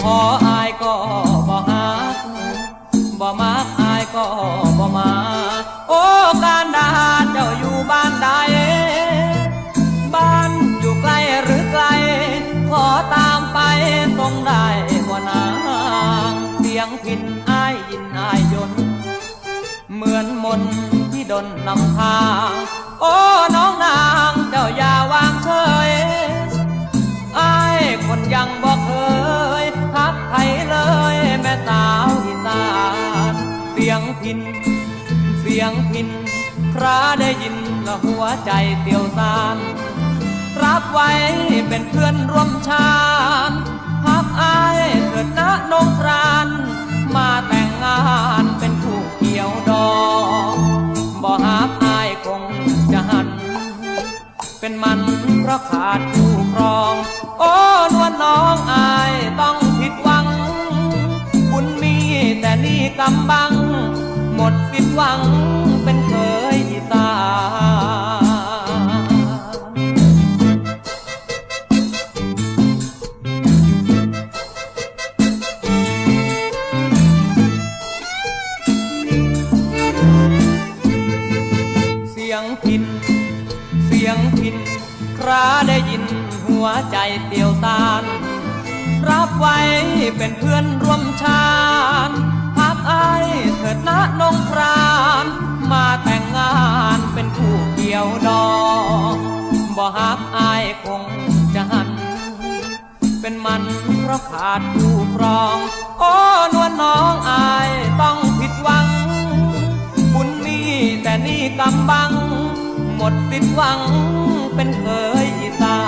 พออายก็บ่หาบ่มากอายก็บ่มา โอ้การดาเจ้าอยู่บ้านใดบ้านอยู่ใกล้หรือไกล ขอตามไปตรงได้บ่นางเสียงพินอายยินอายยน เหมือนมนที่ดนลำทาง โอ้น้องนางเจ้าอย่าวาง พิน เสียงพินคราได้ยินและหัวใจเตียวสานรับไว้เป็นเพื่อนร่วมชาติพักอายเถิดนะนงคราน มาแต่งงานเป็นคู่เกี่ยวดอกบ่หากอายคงจะหัน เป็นมันเพราะขาดคู่ครอง โอ้นวลน้องอา หวังเป็นเคยอีสานเสียงพิน เสียงพิน คราได้ยินหัวใจเตียวตาน รับไว้เป็นเพื่อนร่วมชาติ บ่หักอายคงจะหัน เป็นมันเพราะขาดผู้ครอง โอ้นวลน้องอายต้องผิดหวัง บุญมีแต่นี่กำบัง หมดสิ้นหวังเป็นเคยอีตา